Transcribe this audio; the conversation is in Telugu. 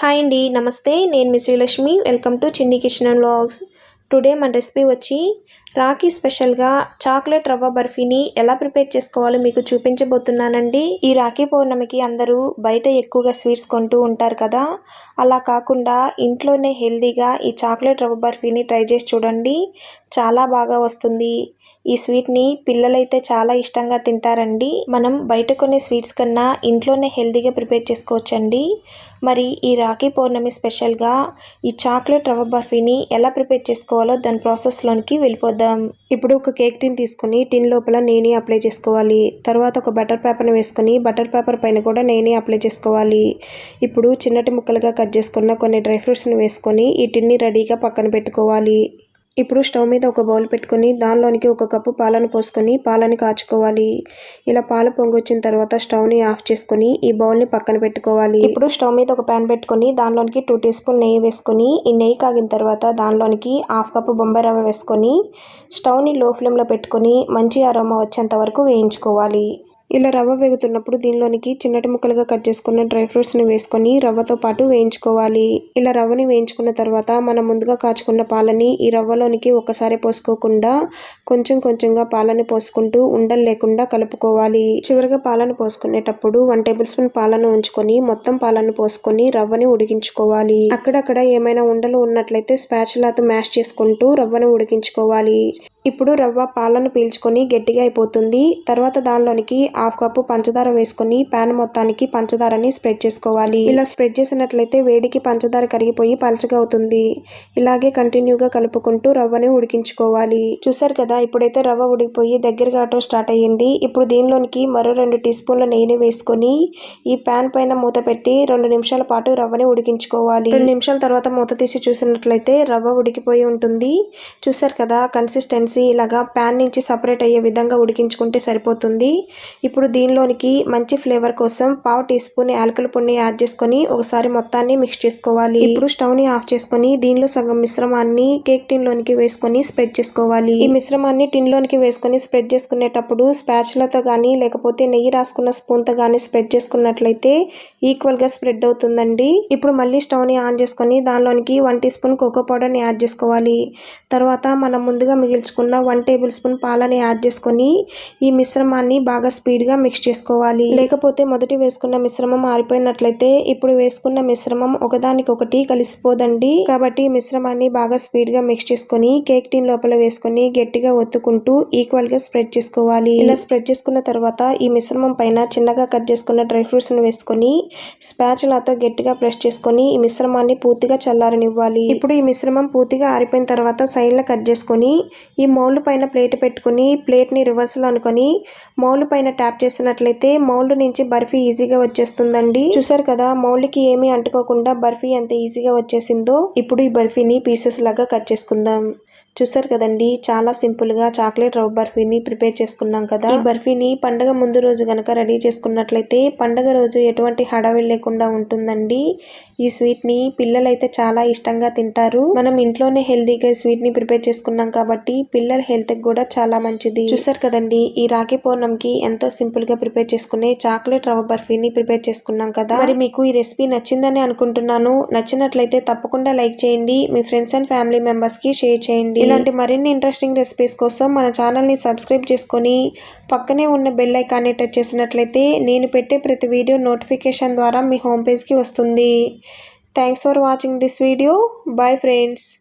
హాయ్ అండి నమస్తే. నేను మీ Srilakshmi. Welcome to Chinni Kishan vlogs today మన రెసిపీ వచ్చి రాఖీ స్పెషల్గా చాక్లెట్ రవ్వ బర్ఫీని ఎలా ప్రిపేర్ చేసుకోవాలో మీకు చూపించబోతున్నానండి. ఈ రాఖీ పౌర్ణమికి అందరూ బయట ఎక్కువగా స్వీట్స్ కొంటూ ఉంటారు కదా. అలా కాకుండా ఇంట్లోనే హెల్దీగా ఈ చాక్లెట్ రవ్వ బర్ఫీని ట్రై చేసి చూడండి. చాలా బాగా వస్తుంది. ఈ స్వీట్ని పిల్లలైతే చాలా ఇష్టంగా తింటారండి. మనం బయట కొనే స్వీట్స్ కన్నా ఇంట్లోనే హెల్దీగా ప్రిపేర్ చేసుకోవచ్చండి. మరి ఈ రాఖీ పౌర్ణమి స్పెషల్గా ఈ చాక్లెట్ రవ్వ బర్ఫీని ఎలా ప్రిపేర్ చేసుకోవాలో దాని ప్రాసెస్లోనికి వెళ్ళిపోదాం. ఇప్పుడు ఒక కేక్ టిన్ తీసుకుని టిన్ లోపల నేనే అప్లై చేసుకోవాలి. తర్వాత ఒక బటర్ పేపర్ని వేసుకొని బటర్ పేపర్ పైన కూడా నేనే అప్లై చేసుకోవాలి. ఇప్పుడు చిన్నటి ముక్కలుగా కట్ చేసుకున్న కొన్ని డ్రై ఫ్రూట్స్ని వేసుకొని ఈ టిన్ని రెడీగా పక్కన పెట్టుకోవాలి. ఇప్పుడు స్టవ్ మీద ఒక బౌల్ పెట్టుకొని దానిలోనికి ఒక కప్పు పాలను పోసుకొని పాలని కాచుకోవాలి. ఇలా పాలు పొంగొచ్చిన తర్వాత స్టవ్ని ఆఫ్ చేసుకొని ఈ బౌల్ని పక్కన పెట్టుకోవాలి. ఇప్పుడు స్టవ్ మీద ఒక ప్యాన్ పెట్టుకొని దానిలోనికి టూ టీ స్పూన్ నెయ్యి వేసుకొని ఈ నెయ్యి కాగిన తర్వాత దానిలోనికి హాఫ్ కప్పు బొంబాయి రవ్వ వేసుకొని స్టవ్ని లో ఫ్లేమ్లో పెట్టుకొని మంచి అరోమా వచ్చేంత వరకు వేయించుకోవాలి. ఇలా రవ్వ వేగుతున్నప్పుడు దీనిలోనికి చిన్నటి ముక్కలుగా కట్ చేసుకున్న డ్రై ఫ్రూట్స్ని వేసుకొని రవ్వతో పాటు వేయించుకోవాలి. ఇలా రవ్వని వేయించుకున్న తర్వాత మనం ముందుగా కాచుకున్న పాలని ఈ రవ్వలోనికి ఒకసారి పోసుకోకుండా కొంచెం కొంచెంగా పాలని పోసుకుంటూ ఉండలు లేకుండా కలుపుకోవాలి. చివరిగా పాలను పోసుకునేటప్పుడు వన్ టేబుల్ స్పూన్ పాలను ఉంచుకొని మొత్తం పాలను పోసుకొని రవ్వని ఉడికించుకోవాలి. అక్కడక్కడ ఏమైనా ఉండలు ఉన్నట్లయితే స్పాచులాతో మ్యాష్ చేసుకుంటూ రవ్వను ఉడికించుకోవాలి. ఇప్పుడు రవ్వ పాలను పీల్చుకొని గట్టిగా అయిపోతుంది. తర్వాత దానిలోనికి హాఫ్ కప్పు పంచదార వేసుకొని ప్యాన్ మొత్తానికి పంచదారని స్ప్రెడ్ చేసుకోవాలి. ఇలా స్ప్రెడ్ చేసినట్లయితే వేడికి పంచదార కరిగిపోయి పలచగా అవుతుంది. ఇలాగే కంటిన్యూగా కలుపుకుంటూ రవ్వని ఉడికించుకోవాలి. చూసారు కదా ఇప్పుడైతే రవ్వ ఉడికిపోయి దగ్గరగా ఆటో స్టార్ట్ అయ్యింది. ఇప్పుడు దీనిలోనికి మరో రెండు టీ స్పూన్ల నెయ్యిని వేసుకొని ఈ ప్యాన్ పైన మూత పెట్టి రెండు నిమిషాల పాటు రవ్వని ఉడికించుకోవాలి. రెండు నిమిషాల తర్వాత మూత తీసి చూసినట్లయితే రవ్వ ఉడికిపోయి ఉంటుంది. చూసారు కదా కన్సిస్టెన్సీ ఇలాగా ప్యాన్ నుంచి సపరేట్ అయ్యే విధంగా ఉడికించుకుంటే సరిపోతుంది. ఇప్పుడు దీనిలోనికి మంచి ఫ్లేవర్ కోసం పావు టీ స్పూన్ యాలకుల పొడిని యాడ్ చేసుకొని ఒకసారి మొత్తాన్ని మిక్స్ చేసుకోవాలి. ఇప్పుడు స్టవ్ని ఆఫ్ చేసుకొని దీనిలో సగం మిశ్రమాన్ని కేక్ టిన్ లోనికి వేసుకొని స్ప్రెడ్ చేసుకోవాలి. ఈ మిశ్రమాన్ని టిన్లోనికి వేసుకొని స్ప్రెడ్ చేసుకునేటప్పుడు స్పాచ్లతో కానీ లేకపోతే నెయ్యి రాసుకున్న స్పూన్తో కానీ స్ప్రెడ్ చేసుకున్నట్లయితే ఈక్వల్గా స్ప్రెడ్ అవుతుందండి. ఇప్పుడు మళ్ళీ స్టవ్ని ఆన్ చేసుకొని దానిలోనికి వన్ టీ స్పూన్ కోకో పౌడర్ని యాడ్ చేసుకోవాలి. తర్వాత మనం ముందుగా మిగిల్చుకున్న వన్ టేబుల్ స్పూన్ పాలని యాడ్ చేసుకొని ఈ మిశ్రమాన్ని బాగా స్పీడ్ స్పీడ్గా మిక్స్ చేసుకోవాలి. లేకపోతే మొదటి వేసుకున్న మిశ్రమం ఆరిపోయినట్లయితే ఇప్పుడు వేసుకున్న మిశ్రమం ఒకదానికొకటి కలిసిపోదండి. కాబట్టి ఈ మిశ్రమాన్ని బాగా స్పీడ్గా మిక్స్ చేసుకొని కేక్ టీన్ లోపల వేసుకొని గట్టిగా ఒత్తుకుంటూ ఈక్వల్గా స్ప్రెడ్ చేసుకోవాలి. ఇలా స్ప్రెడ్ చేసుకున్న తర్వాత ఈ మిశ్రమం పైన చిన్నగా కట్ చేసుకున్న డ్రై ఫ్రూట్స్ని వేసుకొని స్పాచులాతో గట్టిగా ప్రెస్ చేసుకొని ఈ మిశ్రమాన్ని పూర్తిగా చల్లారనివ్వాలి. ఇప్పుడు ఈ మిశ్రమం పూర్తిగా ఆరిపోయిన తర్వాత సైడ్లో కట్ చేసుకొని ఈ మౌల్డ్ పైన ప్లేట్ పెట్టుకుని ప్లేట్ని రివర్స్లో అనుకొని మౌల్డ్ పైన ట్యాప్ చేసినట్లయితే మౌల్డ్ నుంచి బర్ఫీ ఈజీగా వచ్చేస్తుందండి. చూసారు కదా మౌల్డ్కి ఏమీ అంటుకోకుండా బర్ఫీ ఎంత ఈజీగా వచ్చేసిందో ఇప్పుడు ఈ బర్ఫీని పీసెస్ లాగా కట్ చేసుకుందాం. చూసారు కదండి చాలా సింపుల్గా చాక్లెట్ రవ్వ బర్ఫీని ప్రిపేర్ చేసుకున్నాం కదా. ఈ బర్ఫీని పండగ ముందు రోజు కనుక రెడీ చేసుకున్నట్లయితే పండగ రోజు ఎటువంటి హడావిడి లేకుండా ఉంటుందండి. ఈ స్వీట్ని పిల్లలైతే చాలా ఇష్టంగా తింటారు. మనం ఇంట్లోనే హెల్తీగా స్వీట్ని ప్రిపేర్ చేసుకున్నాం కాబట్టి పిల్లల హెల్త్కి కూడా చాలా మంచిది. చూసారు కదండి ఈ రాఖీ పౌర్ణంకి ఎంతో సింపుల్గా ప్రిపేర్ చేసుకునే చాక్లెట్ రవ్వ బర్ఫీని ప్రిపేర్ చేసుకున్నాం కదా. మరి మీకు ఈ రెసిపీ నచ్చిందని అనుకుంటున్నాను. నచ్చినట్లయితే తప్పకుండా లైక్ చేయండి. మీ ఫ్రెండ్స్ అండ్ ఫ్యామిలీ మెంబర్స్కి షేర్ చేయండి. ఇలాంటి మరిన్ని ఇంట్రెస్టింగ్ రెసిపీస్ కోసం మన ఛానల్ని సబ్స్క్రైబ్ చేసుకొని పక్కనే ఉన్న బెల్ ఐకాన్ని టచ్ చేసినట్లయితే నేను పెట్టే ప్రతి వీడియో నోటిఫికేషన్ ద్వారా మీ హోమ్ పేజ్కి వస్తుంది. Thanks for watching this video bye friends